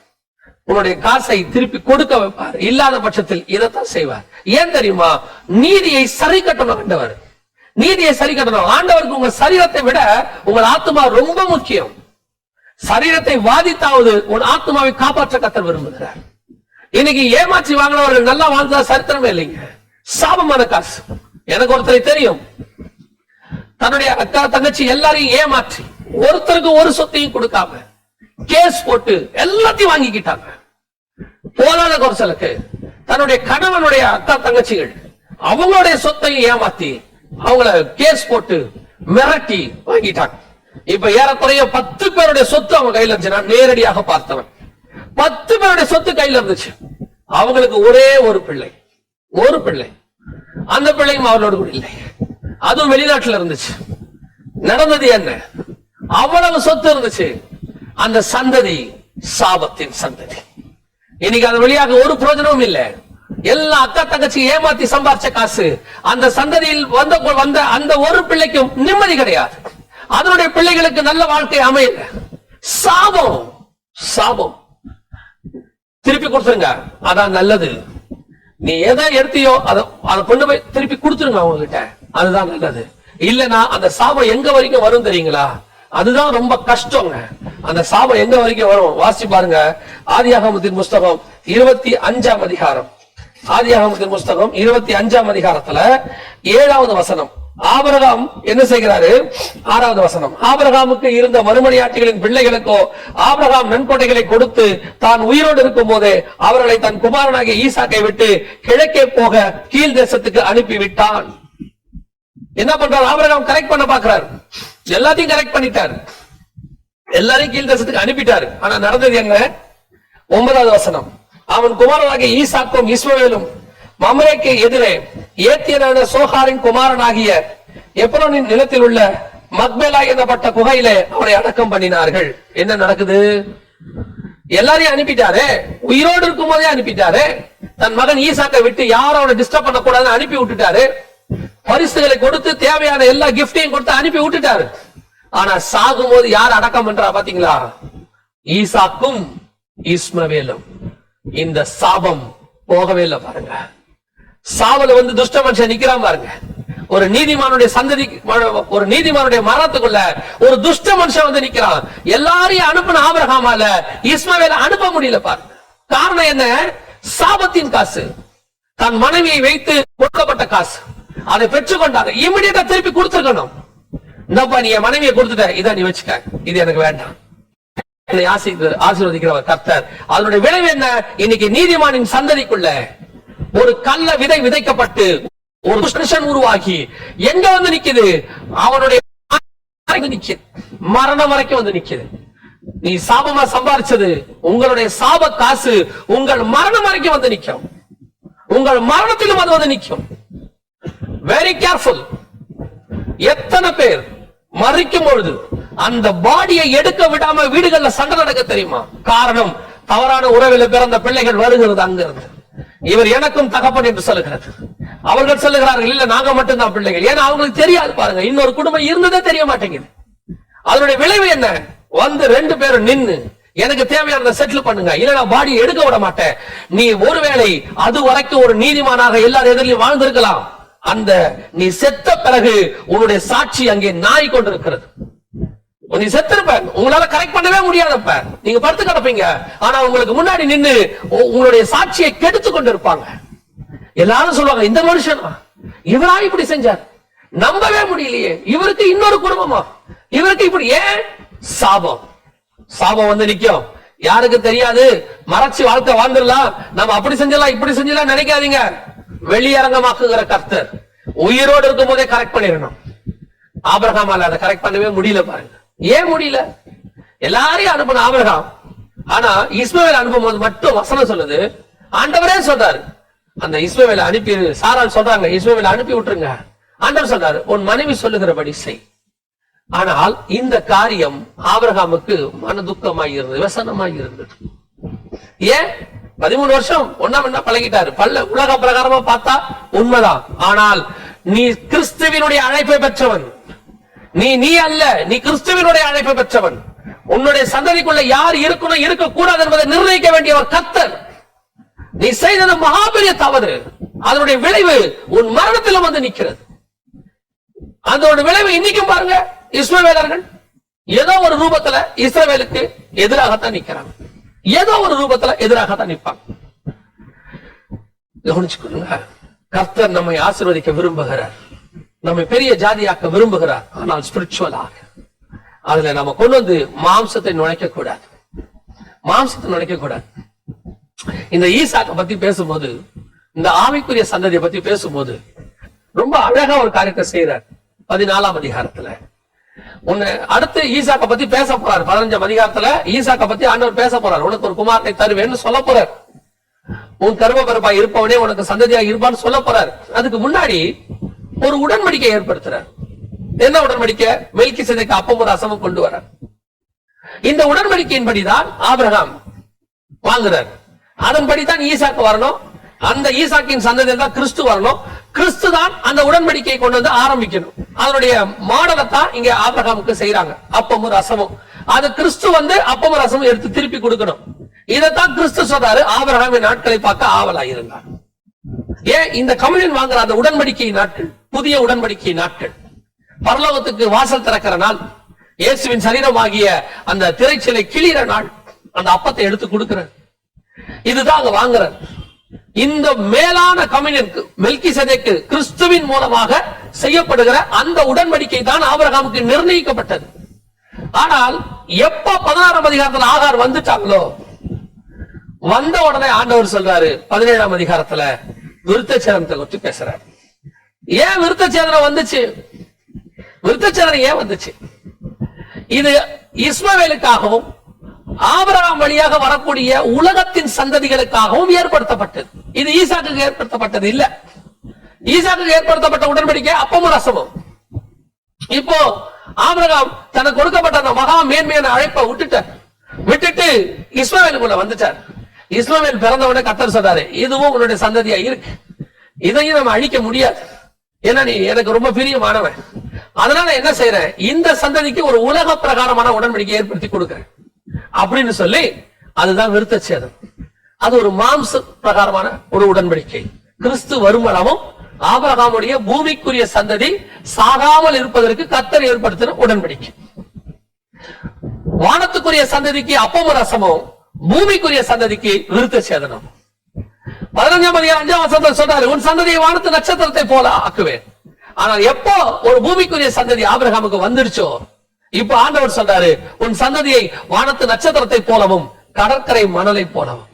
உன்னுடைய காசை திருப்பி கொடுக்க வைப்பார். இல்லாத பட்சத்தில் இதைத்தான் செய்வார். ஏன் தெரியுமா? நீதியை சரி கட்டணும் ஆண்டவர். நீதியை சரி கட்டணும். ஆண்டவருக்கு உங்க சரீரத்தை விட உங்கள் ஆத்மா ரொம்ப முக்கியம். சரீரத்தை வாதித்தாவது உன் ஆத்மாவை காப்பாற்ற கத்தர் விரும்புகிறார். இன்னைக்கு ஏமாற்றி வாங்கினவர்கள் நல்லா வாழ்ந்தா சரித்திரமே இல்லைங்க. சாபமான காசு. எனக்கு ஒருத்தரை தெரியும். தன்னுடைய அக்கா தங்கச்சி எல்லாரையும் ஏமாற்றி ஒருத்தருக்கு ஒரு சொத்தையும் கொடுக்காம கேஸ் போட்டு எல்லாத்தையும் வாங்கிக்கிட்டாங்க. போதாத குறைச்சலுக்கு தன்னுடைய கணவனுடைய அக்கா தங்கச்சிகள் அவங்களுடைய சொத்தையும் ஏமாத்தி அவங்கள கேஸ் போட்டு மிரட்டி வாங்கிட்டாங்க. இப்ப ஏறக்குறைய பத்து பேருடைய சொத்து அவங்க கையில இருந்துச்சு நான் நேரடியாக பார்த்தவன். பத்து பேருடைய சொத்து கையில இருந்துச்சு. அவங்களுக்கு ஒரே ஒரு பிள்ளை. ஒரு பிள்ளை. அந்த பிள்ளையும் அவரோட கூட இல்லை. அதுவும் வெளிநாட்டுல இருந்துச்சு. நடந்தது என்ன? அவ்வளவு சொத்து இருந்துச்சு. அந்த சந்ததி சாபத்தின் சந்ததி. இன்னைக்கு அது வழியாக ஒரு பிரயோஜனமும் இல்லை. எல்லா அக்கா தங்கச்சி ஏமாத்தி சம்பாரிச்ச காசு அந்த சந்ததியில் வந்த வந்த அந்த ஒரு பிள்ளைக்கும் நிம்மதி கிடையாது. அதனுடைய பிள்ளைகளுக்கு நல்ல வாழ்க்கை அமையல. சாபம் சாபம். திருப்பி கொடுத்துருங்க. அதான் நல்லது. நீ எதை எடுத்தியோ அதை அதை கொண்டு போய் திருப்பி கொடுத்துருங்க அவங்க கிட்ட அதுதான் நல்லது. இல்லனா அந்த சாபம் எங்க வரைக்கும் வரும் தெரியுங்களா? அதுதான் ரொம்ப கஷ்டங்க. அந்த சாபம் எங்க வரைக்கும் வரும்? வாசி பாருங்க. ஆதியாகமத்தின் புஸ்தகம் இருபத்தி அஞ்சாம் அதிகாரம். ஆதியாகமத்தின் புஸ்தகம் இருபத்தி அஞ்சாம் அதிகாரத்துல ஏழாவது வசனம். ஆபரகாம் என்ன செய்கிறாரு? ஆறாவது வசனம். ஆபரகாமுக்கு இருந்த மறுமணியாட்டிகளின் பிள்ளைகளுக்கோ ஆபரகாம் நன்கொடைகளை கொடுத்து தான் உயிரோடு இருக்கும் போதே அவர்களை தன் குமாரனாகிய ஈசாக்கை விட்டு கிழக்கே போக கீழ் தேசத்துக்கு அனுப்பி விட்டான் என்ன பண்றாரு? ஆபரகாம் கரெக்ட் பண்ண பாக்குறாரு எல்லாத்தையும் கரெக்ட் பண்ணிட்டாரு. எல்லாரையும் கீழ் தேசத்துக்கு அனுப்பிட்டாரு. ஆனா நடந்தது என்ன? ஒன்பதாவது வசனம். அவன் குமாரனாகிய ஈசாக்கும் இஸ்மவேலும் மமரேக்கு எதிரே ஏத்தியனான சோஹாரின் குமாரனாகிய எப்ரோனின் நிலத்தில் உள்ள மக்பேலா எனப்பட்ட குகையிலே அவரை அடக்கம் பண்ணினார்கள். என்ன நடக்குது? எல்லாரையும் அனுப்பிட்டாரு? உயிரோடு இருக்கும் போதே அனுப்பிட்டாரு? தன் மகன் ஈசாக்கை விட்டு யாரும் அவனை டிஸ்டர்ப் பண்ணக்கூடாதுன்னு அனுப்பி விட்டுட்டாரு. பரிசுகளை கொடுத்து தேவையான எல்லா கிஃப்டையும் கொடுத்து அனுப்பி விட்டுட்டாரு. ஆனா சாகும் போது யார் அடக்கம் பண்றா பாத்தீங்களா? ஈசாக்கும் ஈஸ்மவேலும் இந்த சாபம் போகவே இல்லை பாருங்க. சாவல வந்து துஷ்ட மனுஷன் நிக்கிறான் பாருங்க. ஒரு நீதிமானுடைய சந்ததி ஒரு நீதிமானுடைய மரணத்துக்குள்ள ஒரு துஷ்ட மனுஷன் வந்து நிக்கிறான். எல்லாரையும் அனுப்பின ஆபரகாமால இஸ்மாவேல அனுப்ப முடியல பாருங்க. காரணம் என்ன? சாபத்தின் காசு. தன் மனைவியை வைத்து கொடுக்கப்பட்ட காசு. அதை பெற்றுக்கொண்டாங்க. இமிடியட்டா திருப்பி கொடுத்துருக்கணும். இந்தப்பா நீ என் மனைவியை கொடுத்துட்ட? இதை நீ வச்சுக்க. இது எனக்கு வேண்டாம். என்னை ஆசை ஆசீர்வதிக்கிறவர் கர்த்தர். அதனுடைய விளைவு என்ன? இன்னைக்கு நீதிமானின் சந்ததிக்குள்ள ஒரு கல்ல விதை விதைக்கப்பட்டு ஒரு மனுஷன் உருவாகி எங்க வந்து நிக்குது? அவனுடைய நிக்குது. மரணம் வரைக்கும் வந்து நிக்குது. நீ சாபமா சம்பாரிச்சது உங்களுடைய சாப காசு உங்கள் மரணம் வரைக்கும் வந்து நிக்கும். உங்கள் மரணத்திலும் அது வந்து நிக்கும். வெரி கேர்ஃபுல் எத்தனை பேர் மறிக்கும் பொழுது அந்த பாடியை எடுக்க விடாம வீடுகள்ல சண்டை நடக்க தெரியுமா? காரணம் தவறான உறவில் பிறந்த பிள்ளைகள் வருகிறது அங்கிருந்து. இவர் எனக்கும் தகப்பன் என்று சொல்லுகிறது. அவர்கள் சொல்லுகிறார்கள் இல்ல நாங்க மட்டும்தான் பிள்ளைகள். ஏன்னா அவங்களுக்கு தெரியாது பாருங்க இன்னொரு குடும்பம் இருந்ததே தெரிய மாட்டேங்குது. அதனுடைய விளைவு என்ன? வந்து ரெண்டு பேரும் நின்னு எனக்கு தேவையானதை செட்டில் பண்ணுங்க இல்ல நான் பாடி எடுக்க விட மாட்டேன். நீ ஒருவேளை அது வரைக்கும் ஒரு நீதிமானாக எல்லார் எதிரிலும் வாழ்ந்திருக்கலாம். அந்த நீ செத்த பிறகு உன்னுடைய சாட்சி அங்கே நாய் கொண்டிருக்கிறது நீ செத்திருப்ப. உங்களால கரெக்ட் பண்ணவே முடியாதப்ப. நீங்க படுத்து கிடப்பீங்க. ஆனா உங்களுக்கு முன்னாடி நின்னு உங்களுடைய சாட்சியை கெடுத்து கொண்டு இருப்பாங்க எல்லாரும் சொல்லுவாங்க இந்த மனுஷனா இவரா இப்படி செஞ்சார். நம்பவே முடியலையே. இவருக்கு இன்னொரு குடும்பமா? இவருக்கு இப்படி ஏன் சாபம்? சாபம் வந்து நிக்கும். யாருக்கு தெரியாது? மறைச்சு வாழ்க்கை வாழ்ந்துடலாம். நம்ம அப்படி செஞ்சலாம் இப்படி செஞ்சலாம் நினைக்காதீங்க. வெளியரங்கமாக்குகிற கர்த்தர். உயிரோடு இருக்கும் போதே கரெக்ட் பண்ணிடணும் ஆபிரகாமால அதை கரெக்ட் பண்ணவே முடியல பாருங்க. ஏன் முடியல? எல்லாரையும் அனுப்பின ஆபிரகாம். ஆனா இஸ்மவேல் அனுப்பும் போது மட்டும் வசனம் சொல்லுது. ஆண்டவரே சொல்றாரு. அந்த இஸ்மவேல அனுப்பி சாரால் சொல்றாங்க இஸ்மவேல அனுப்பி விட்டுருங்க. ஆண்டவர் சொல்றாரு உன் மனைவி சொல்லுகிறபடி செய். ஆனால் இந்த காரியம் ஆபிரகாமுக்கு மன துக்கமாய் இருந்தது இருந்தது. ஏன்? பதிமூணு வருஷம் ஒன்னா ஒண்ணா பழகிட்டாரு. பல்ல உலக பிரகாரமா பார்த்தா உண்மைதான். ஆனால் நீ கிறிஸ்துவினுடைய அழைப்பை பெற்றவன். நீ நீ அல்ல நீ கிறிஸ்துவனுடைய அழைப்பை பெற்றவன். உன்னுடைய சந்ததிக்குள்ள யார் இருக்கணும் இருக்க கூடாது என்பதை நிர்ணயிக்க வேண்டியவர் கர்த்தர். நீ செய்தது மகாபெரிய தவறு. அதனுடைய விளைவு உன் மரணத்திலும் வந்து நிக்கிறது அதோட விளைவு இன்னைக்கும் பாருங்க இஸ்ரவேலர்கள். ஏதோ ஒரு ரூபத்துல இஸ்ரவேலுக்கு எதிராகத்தான் நிக்கிறாங்க. ஏதோ ஒரு ரூபத்துல எதிராகத்தான் நிற்பாங்க. கவனிச்சுக்கொள்ளுங்க கர்த்தர் நம்மை ஆசிர்வதிக்க விரும்புகிறார். நம்மை பெரிய ஜாதியாக்க விரும்புகிறார். ஆனால் ஸ்பிரிச்சுவலாக அதுல நம்ம கொண்டு வந்து மாம்சத்தை நுழைக்க கூடாது மாம்சத்தை நுழைக்க கூடாது இந்த ஈசாக்க பத்தி பேசும்போது இந்த ஆவிக்குரிய சந்ததியை பத்தி பேசும்போது ரொம்ப அழகா ஒரு காரியத்தை செய்யறார் பதினாலாம் அதிகாரத்துல. உன்னை அடுத்து ஈசாக்க பத்தி பேச போறார். பதினஞ்சாம் அதிகாரத்துல ஈசாக்க பத்தி ஆண்டவர் பேச போறார். உனக்கு ஒரு குமாரனை தருவேன்னு சொல்ல போறார். உன் கர்மபரப்பா இருப்பவனே உனக்கு சந்ததியா இருப்பான்னு சொல்ல போறார். அதுக்கு முன்னாடி ஒரு உடன்படிக்கை ஏற்படுத்துறார். என்ன உடன்படிக்கை? மெல்கி சிதைக்கு அப்பமும் ரசமும் கொண்டு வர இந்த உடன்படிக்கையின்படிதான் ஆபிரகாம் வாங்குறார். அதன்படிதான் ஈசாக்கு வரணும். அந்த ஈசாக்கின் சந்ததியில் தான் கிறிஸ்து வரணும். கிறிஸ்து தான் அந்த உடன்படிக்கையை கொண்டு வந்து ஆரம்பிக்கணும். அதனுடைய மாடலை தான் இங்க ஆபிரகாமுக்கு செய்யறாங்க அப்பமும் ரசமும் அது கிறிஸ்து வந்து அப்பமும் ரசமும் எடுத்து திருப்பி கொடுக்கணும். இதைத்தான் கிறிஸ்து சொல்றாரு. ஆபிரகாமின் நாட்களை பார்க்க ஆவலாயிருந்தார். ஏன்? இந்த கம்யூனியன் வாங்குற அந்த உடன்படிக்கை நாட்கள். புதிய உடன்படிக்கை நாட்கள். பரலோகத்துக்கு வாசல் திறக்கிற நாள். இயேசுவின் சரீரமாகிய அந்த திரைச்சிலை கிளிகிற நாள். அந்த அப்பத்தை எடுத்து கொடுக்கிறார் இதுதான் அங்க வாங்குறார் இந்த மேலான கம்யூனியனுக்கு மெல்கி சதைக்கு கிறிஸ்துவின் மூலமாக செய்யப்படுகிற அந்த உடன்படிக்கை தான் ஆபரகாமுக்கு நிர்ணயிக்கப்பட்டது. ஆனால் எப்ப பதினாறாம் அதிகாரத்துல ஆகார் வந்துட்டாங்களோ? வந்த உடனே ஆண்டவர் சொல்றாரு பதினேழாம் அதிகாரத்துல விருத்தச்சேதனத்தை குறித்து பேசுறாரு. ஏன் விருத்த சேதனை வந்துச்சு? விருத்தச்சேதனம் ஏன் வந்துச்சு? இது இஸ்மவேலுக்காகவும் ஆபரகம் வழியாக வரக்கூடிய உலகத்தின் சந்ததிகளுக்காகவும் ஏற்படுத்தப்பட்டது. இது ஈசாக்கு ஏற்படுத்தப்பட்டது இல்ல. ஈசாக்கு ஏற்படுத்தப்பட்ட உடன்படிக்கை அப்பமும் ரசமும். இப்போ ஆபரகம் தனக்கு கொடுக்கப்பட்ட அந்த மகா மேன்மையான அழைப்பை விட்டுட்டார் விட்டுட்டு இஸ்மவேலுக்குள்ள வந்துட்டார். இஸ்மவேல் பிறந்தவனே கத்தர் சொன்னாரு இதுவும் உன்னுடைய சந்ததியா இருக்கு. இதையும் நம்ம அழிக்க முடியாது. ஏன்னா நீ எனக்கு ரொம்ப பிரியமானவன். அதனால என்ன செய்யறேன் இந்த சந்ததிக்கு ஒரு உலக பிரகாரமான உடன்படிக்கை ஏற்படுத்தி கொடுக்கிறேன். அப்படின்னு சொல்லி அதுதான் விருத்த சேதம். அது ஒரு மாம்ச பிரகாரமான ஒரு உடன்படிக்கை. கிறிஸ்து வருமளவும் ஆபரகாமுடைய பூமிக்குரிய சந்ததி சாகாமல் இருப்பதற்கு கத்தர் ஏற்படுத்தின உடன்படிக்கை. வானத்துக்குரிய சந்ததிக்கு அப்பமும் ரசமும் பூமிக்குரிய சந்ததிக்கு விருத்த சேதனம். பதினஞ்சாம் அதிகாரம் அஞ்சாம் வசனத்தில் சொல்றாரு உன் சந்ததியை வானத்து நட்சத்திரத்தை போல ஆக்குவேன். ஆனால் எப்போ ஒரு பூமிக்குரிய சந்ததி ஆபிரகாமுக்கு வந்துடுச்சோ இப்ப ஆண்டவர் சொல்றாரு உன் சந்ததியை வானத்து நட்சத்திரத்தை போலவும் கடற்கரை மணலை போலவும்.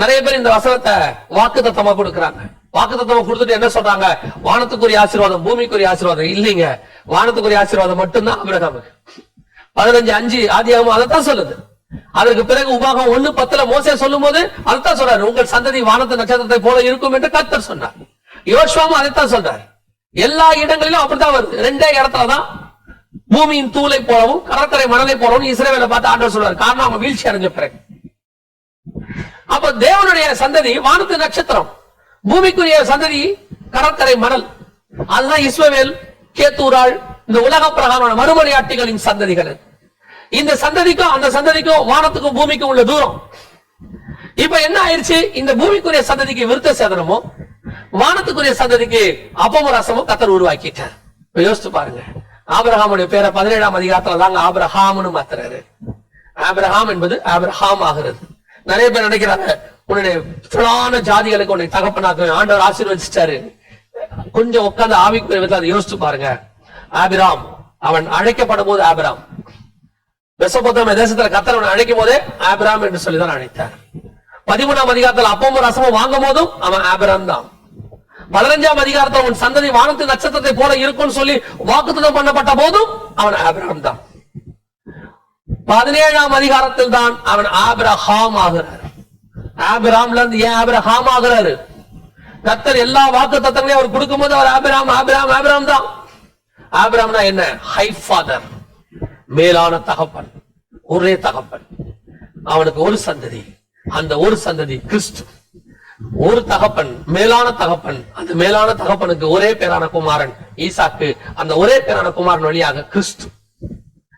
நிறைய பேர் இந்த வசனத்தை வாக்கு தத்தமா கொடுக்குறாங்க. வாக்கு தத்தமா கொடுத்துட்டு என்ன சொல்றாங்க? வானத்துக்குரிய ஆசீர்வாதம் பூமிக்குரிய ஆசீர்வாதம் இல்லைங்க. வானத்துக்குரிய ஆசீர்வாதம் மட்டும்தான் ஆபிரகாமுக்கு. பதினஞ்சு அஞ்சு ஆதியாகமம் அதைத்தான் சொல்லுது. அதற்கு பிறகு உபாகம் ஒண்ணு பத்துல மோசே சொல்லும் போது அதுதான் சொல்றாரு உங்கள் சந்ததி வானத்து நட்சத்திரத்தை போல இருக்கும் என்று கத்தர் சொன்னார். யோசுவாவும் அதைத்தான் சொல்றாரு. எல்லா இடங்களிலும் அப்படித்தான் வருது. ரெண்டே இடத்துலதான் பூமியின் தூளை போலவும் கடற்கரை மணலை போலவும் இஸ்ரேவேலை பார்த்து ஆண்டவர் சொல்றாரு. காரணம் அவங்க வீழ்ச்சி அடைஞ்ச பிறகு. அப்ப தேவனுடைய சந்ததி வானத்து நட்சத்திரம். பூமிக்குரிய சந்ததி கடற்கரை மணல். அதுதான் இஸ்ரவேல் கேத்தூராள் இந்த உலக பிரகாரமான மறுமலையாட்டிகளின் சந்ததிகள். இந்த சந்ததிக்கும் அந்த சந்ததிக்கும் வானத்துக்கும் பூமிக்கும் உள்ள தூரம். இப்ப என்ன ஆயிருச்சு? இந்த பூமிக்குரிய சந்ததிக்கு விருத்த சேதனமும் வானத்துக்குரிய சந்ததிக்கு அப்பமரசமும் கத்தர் உருவாக்கிட்டார். யோசிச்சு பாருங்க. ஆபிரஹாமுடைய பேரை பதினேழாம் அதிகாரத்துல தாங்க ஆபிரஹாம்னு மாத்துறாரு. ஆபிரஹாம் என்பது ஆபிரஹாம் ஆகிறது. நிறைய பேர் நினைக்கிறாங்க உன்னுடைய திரளான ஜாதிகளுக்கு உன்னை தகப்பனாக்க ஆண்டவர் ஆசீர்வதிச்சிட்டாரு. கொஞ்சம் உட்கார்ந்து ஆவிக்குரிய விதத்தை அதை யோசிச்சு பாருங்க. ஆபிராம் அவன் அழைக்கப்படும் போது ஆபிராம் மெசபோத்தாமிய தேசத்துல கத்தர் அழைக்கும் போதே ஆபிராம் என்று சொல்லிதான் அழைத்தார். பதிமூணாம் அதிகாரத்தில் அப்பமும் ரசமும் வாங்கும் போதும் அவன் ஆபிராம் தான். பதினஞ்சாம் அதிகாரத்தை உன் சந்ததி வானத்து நட்சத்திரத்தை போல இருக்கும்னு சொல்லி வாக்குத்தம் பண்ணப்பட்ட போதும் அவன் ஆபிராம் தான். பதினேழாம் அதிகாரத்தில் தான் அவன் ஆபிரஹாம் ஆகிறார் ஆபிராம்ல இருந்து ஏன் ஆபிரஹாம் ஆகிறாரு கத்தர் எல்லா வாக்கு தத்தங்களையும் அவர் கொடுக்கும்போது அவர் ஆபிராம் ஆபிராம் ஆபிராம் தான். ஆபிராம்னா என்ன? High father. மேலான தகப்பன் ஒரே தகப்பன். அவனுக்கு ஒரு சந்ததி. அந்த ஒரு சந்ததி கிறிஸ்து. ஒரு தகப்பன் மேலான தகப்பன். அந்த மேலான தகப்பனுக்கு ஒரே பேரான குமாரன் ஈசாக்கு. அந்த ஒரே பேரான குமாரன் வழியாக கிறிஸ்து.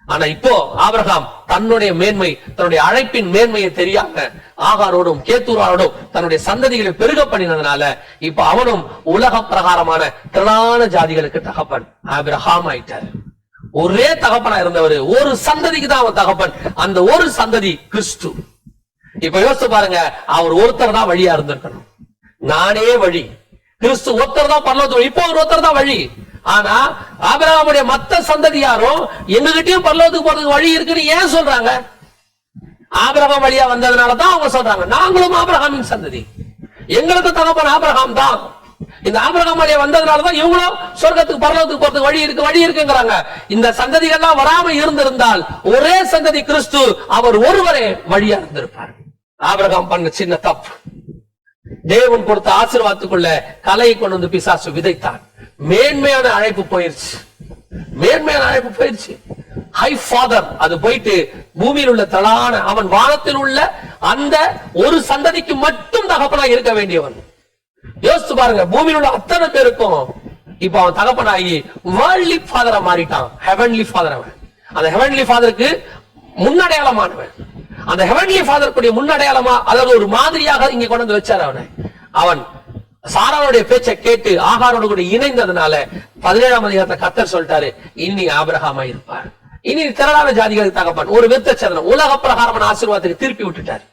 ஆனா இப்போ ஆபிரகாம் தன்னுடைய மேன்மை தன்னுடைய அழைப்பின் மேன்மையை தெரியாம ஆகாரோடும் கேத்தூராரோடும் தன்னுடைய சந்ததிகளை பெருக பண்ணினதுனால இப்ப அவனும் உலக பிரகாரமான திரளான ஜாதிகளுக்கு தகப்பன். ஆபிரகாம் ஆயிட்டார். ஒரே தகப்பனா இருந்தவர் ஒரு சந்ததிக்கு தான் அவன் தகப்பன். அந்த ஒரு சந்ததி கிறிஸ்து. இப்ப யோசிச்சு பாருங்க அவர் ஒருத்தர் தான் வழியா இருந்திருக்கணும். நானே வழி. கிறிஸ்து ஒருத்தர் தான் பரலோகத்து வழி. இப்போ ஒரு ஒருத்தர் தான் வழி. ஆனா ஆபிரகாமுடைய மத்த சந்ததியாரும் எங்ககிட்டயும் பரலோகத்துக்கு போறதுக்கு வழி இருக்குன்னு ஏன் சொல்றாங்க? ஆபிரகாம் வழியா வந்ததுனாலதான் அவங்க சொல்றாங்க. நாங்களும் ஆபிரகாமின் சந்ததி. எங்களுக்கு தகப்பன் ஆபிரகாம் தான். இந்த ஆபிரகாம் வழியா வந்ததுனால தான் இவங்களும் சொர்க்கத்துக்கு பரலோகத்துக்கு போறதுக்கு வழி இருக்கு வழி இருக்குங்கிறாங்க. இந்த சந்ததிகள்லாம் வராம இருந்திருந்தால் ஒரே சந்ததி கிறிஸ்து அவர் ஒருவரே வழியா இருந்திருப்பார். ஆபிரகாம் பண்ண சின்ன தப்பு. தேவன் கொடுத்த ஆசீர்வாதத்துக்குள்ள கலையை கொண்டு வந்து பிசாசு விதைத்தான். மேன்மையான அழைப்பு போயிருச்சு. மேன்மையான அழைப்பு போயிருச்சு. ஹை ஃபாதர் அது போயிட்டு பூமியில் உள்ள தலான அவன் வானத்தில் உள்ள அந்த ஒரு சந்ததிக்கு மட்டும் தகப்பனா இருக்க வேண்டியவன். யோசிச்சு பாருங்க பூமியில உள்ள அத்தனை பேருக்கும் இப்ப அவன் தகப்பனாகி வேர்ல்ட்லி ஃபாதரா மாறிட்டான். ஹெவன்லி ஃபாதர் அவன். அந்த ஹெவன்லி ஃபாதருக்கு முன்னடையாளமானவன். அந்த ஹெவன்லி ஃபாதர் கூடிய முன்னடையாளமா அதாவது ஒரு மாதிரியாக இங்க கொண்டு வந்து வச்சார் அவனை. அவன் சாராவுடைய பேச்சை கேட்டு ஆகாரோட கூட இணைந்ததுனால பதினேழாம் அதிகாரத்தை கத்தர் சொல்லிட்டாரு இன்னி ஆபிரகாமா இருப்பார் இனி திரளான ஜாதிகளுக்கு தகப்பான். ஒரு வித்த சதனம். உலக பிரகாரமான ஆசீர்வாதத்துக்கு திருப்பி விட்டுட்டார்.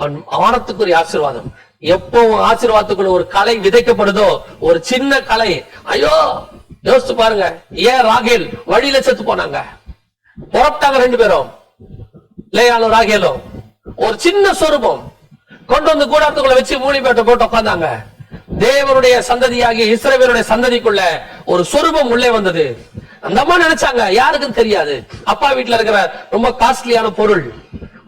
அவன் வானத்துக்குரிய ஆசீர்வாதம். எப்பவும் ஆசீர்வாதத்துக்குள்ள ஒரு கலை விதைக்கப்படுதோ ஒரு சின்ன கலை. ஐயோ யோசிச்சு பாருங்க. ஏன் ராகேல் வழியில செத்து போனாங்க? புறப்பட்டாங்க ரெண்டு பேரும். லேயாலும் ராகேலும். ஒரு சின்ன சொரூபம். கொண்டு வந்து கூடாரத்துக்குள்ள வச்சு மூணி பேட்டை போட்டு உட்கார்ந்தாங்க. தேவனுடைய சந்ததியாகிய இஸ்ரவேலுடைய சந்ததிக்குள்ள ஒரு சொரூபம் உள்ளே வந்தது. அந்த அம்மா நினைச்சாங்க யாருக்கும் தெரியாது. அப்பா வீட்டுல இருக்கிற ரொம்ப காஸ்ட்லியான பொருள்.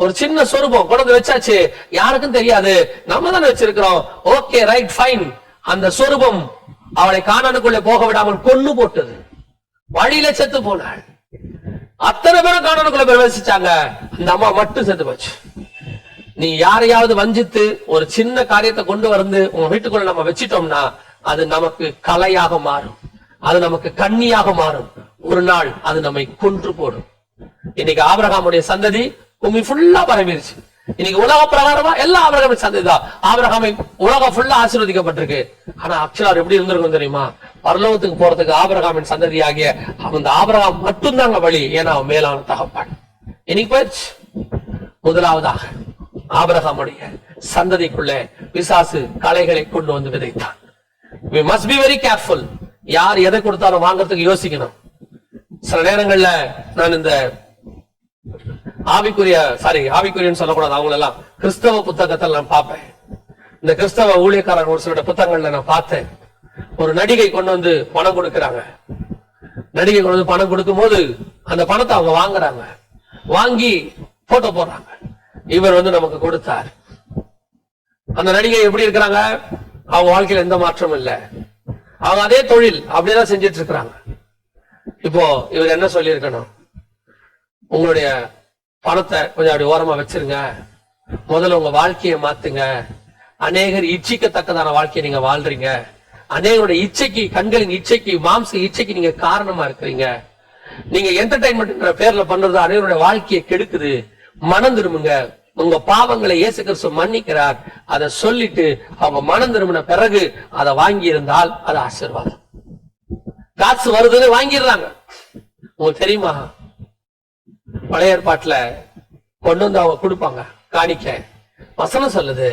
ஒரு சின்ன சொரூபம் கொண்டு வச்சாச்சு. யாருக்கும் தெரியாது. நம்ம தானே வச்சிருக்கிறோம். ஓகே ரைட் ஃபைன் அந்த சொரூபம் அவளை காணானுக்குள்ளே போக விடாமல் கொன்னு போட்டது. வழியில செத்து போனாள். அத்தனை பேரும் காணானுக்குள்ள பிரவேசிச்சாங்க. அந்த அம்மா மட்டும் செத்து போச்சு. நீ யாரையாவது வஞ்சித்து ஒரு சின்ன காரியத்தை கொண்டு வந்து உங்க வீட்டுக்குள்ள நம்ம வச்சிட்டோம்னா அது நமக்கு கலையாக மாறும். அது நமக்கு கண்ணியாக மாறும். ஒரு நாள் அது நம்மை கொன்று போடும். இன்னைக்கு ஆபரகாமுடைய சந்ததி பூமி ஃபுல்லா பரவிடுச்சு இன்னைக்கு உலக பிரகாரமா எல்லா ஆபிரகாமின் சந்ததிதான் தான் உலகம் ஃபுல்லா ஆசீர்வதிக்கப்பட்டிருக்கு. ஆனா அக்ஷரார் எப்படி இருந்திருக்கும் தெரியுமா? பரலோகத்துக்கு போறதுக்கு ஆபரகாமின் சந்ததி ஆகிய அந்த ஆபிரகாம் மட்டும்தாங்க வழி. ஏன்னா அவன் மேலான தகப்பான். இன்னைக்கு போயிடுச்சு. முதலாவதாக ஆபரகாமுடைய சந்ததிக்குள்ளே பிசாசு கலைகளை கொண்டு வந்து விதைத்தான். We must be very careful யார் எதை கொடுத்தாலும் வாங்கறதுக்கு யோசிக்கணும். சில நேரங்கள்ல நான் இந்த ஆவிக்குரிய சாரி ஆவிக்குரியன்னு சொல்லக்கூடாது. அவங்க எல்லாம் கிறிஸ்தவ புத்தகத்தில் நான் பார்ப்பேன். இந்த கிறிஸ்தவ ஊழியக்காரர் ஒரு சில புத்தகங்கள்ல நான் பார்த்தேன். ஒரு நடிகை கொண்டு வந்து பணம் கொடுக்கறாங்க. நடிகை கொண்டு வந்து பணம் கொடுக்கும் போது அந்த பணத்தை அவங்க வாங்குறாங்க. வாங்கி போட்டோ போடுறாங்க. இவர் வந்து நமக்கு கொடுத்தார். அந்த நடிகை எப்படி இருக்கிறாங்க? அவங்க வாழ்க்கையில எந்த மாற்றமும் இல்ல. அவங்க அதே தொழில் அப்படிதான் செஞ்சிட்டு இருக்கிறாங்க. இப்போ இவர் என்ன சொல்லியிருக்கணும்? உங்களுடைய பணத்தை கொஞ்சம் அப்படி ஓரமா வச்சிருங்க. முதல்ல உங்க வாழ்க்கையை மாத்துங்க. அநேகர் இச்சிக்கத்தக்கதான வாழ்க்கையை நீங்க வாழ்றீங்க. அநேகருடைய இச்சைக்கு கண்களின் இச்சைக்கு மாம்ச இச்சைக்கு நீங்க காரணமா இருக்கிறீங்க. நீங்க என்டர்டைன்மெண்ட் பேர்ல பண்றது அனைவருடைய வாழ்க்கையை கெடுக்குது. மனம் திரும்புங்க. உங்க பாவங்களை இயேசு கிறிஸ்து மன்னிக்கிறார். அதை சொல்லிட்டு அவங்க மனம் திரும்பின பிறகு அதை வாங்கி இருந்தால் அது ஆசீர்வாதம். காசு வருதுன்னு வாங்கிடுறாங்க. உங்களுக்கு தெரியுமா? பழைய ஏற்பாட்டுல கொண்டு வந்து அவங்க கொடுப்பாங்க. காணிக்க. வசனம் சொல்லுது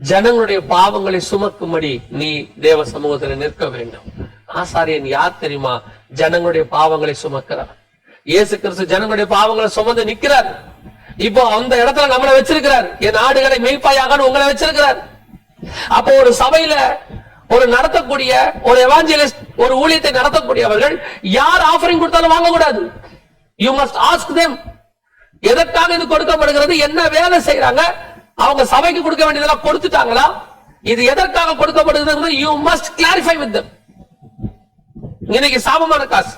ஜனங்களுடைய பாவங்களை சுமக்கும்படி நீ தேவ சமூகத்துல நிற்க வேண்டும். ஆசாரியன் யார் தெரியுமா? ஜனங்களுடைய பாவங்களை சுமக்கிறார். இயேசு கிறிஸ்து ஜனங்களுடைய பாவங்களை சுமந்து நிற்கிறார். இப்போ அந்த இடத்துல நம்மளை வச்சிருக்கிறார். என் ஆடுகளை மெய்ப்பாயாக உங்களை வச்சிருக்கிறார். அப்போ ஒரு சபையில ஒரு நடத்தக்கூடிய ஒரு எவாஞ்சலிஸ்ட் ஒரு ஊழியத்தை நடத்தக்கூடியவர்கள் யார் ஆஃபரிங் கொடுத்தாலும் வாங்கக்கூடாது. யூ மஸ்ட் ஆஸ்க் தெம் எதற்காக இது கொடுக்கப்படுகிறது? என்ன வேலை செய்யறாங்க அவங்க சபைக்கு கொடுக்க வேண்டியதெல்லாம் கொடுத்துட்டாங்களா? இது எதற்காக கொடுக்கப்படுகிறது you must clarify with them. இன்னைக்கு சாபமான காசு.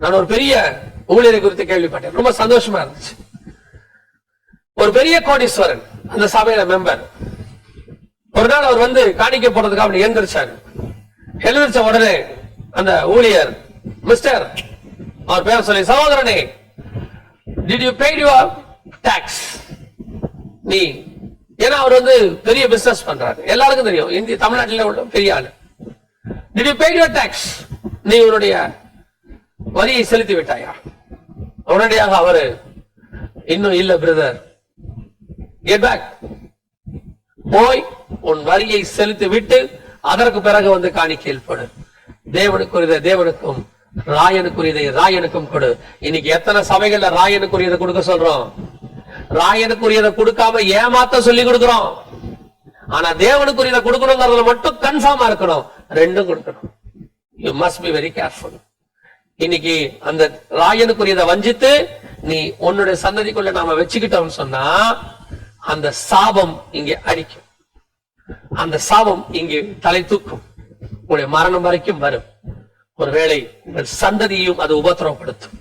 நான் ஒரு பெரிய ஊழியரை குறித்து கேள்விப்பட்டேன். ரொம்ப சந்தோஷமா இருந்துச்சு. ஒரு பெரிய கோடீஸ்வரன் அந்த சபையில மெம்பர் ஒரு நாள் அவர் வந்து காணிக்க போறதுக்கு அப்படி எழுந்திரிச்சாரு எழுந்திரிச்ச உடனே அந்த ஊழியர் மிஸ்டர் அவர் பேர் சொல்லி சகோதரனே did you paid your tax நீ ஏன்னா அவர் வந்து பெரிய பிசினஸ் பண்றாரு. எல்லாருக்கும் தெரியும். இந்திய தமிழ்நாட்டில உள்ள பெரிய ஆளு. Did you paid your tax நீ உன்னுடைய வரியை செலுத்தி விட்டாயா? உடனடியாக அவரு இன்னும் இல்ல பிரதர் கெட் பேக் போய் உன் வரியை செலுத்தி விட்டு அதற்கு பிறகு வந்து காணிக்கையில் போடு. தேவனுக்குரியதை தேவனுக்கும் ராயனுக்குரியதை ராயனுக்கும் கொடு. இன்னைக்கு எத்தனை சபைகள்ல ராயனுக்குரியதை கொடுக்க சொல்றோம்? ராயனுக்குரியதை கொடுக்காம ஏமாத்த சொல்லி கொடுக்கிறோம். ஆனா தேவனுக்குரியதை கொடுக்கணுங்கிறதுல மட்டும் கன்ஃபார்மா இருக்கணும். ரெண்டும் கொடுக்கணும். You must be very careful இன்னைக்கு அந்த ராயனுக்குரியதை வஞ்சித்து நீ உன்னுடைய சந்ததிக்குள்ள நாம வச்சுக்கிட்டோம்னு சொன்னா அந்த சாபம் இங்கே அடிக்கும். அந்த சாபம் இங்கே தலை தூக்கும். உங்களுடைய மரணம் வரைக்கும் வரும். ஒருவேளை உங்கள் சந்ததியையும் அது உபத்திரவப்படுத்தும்.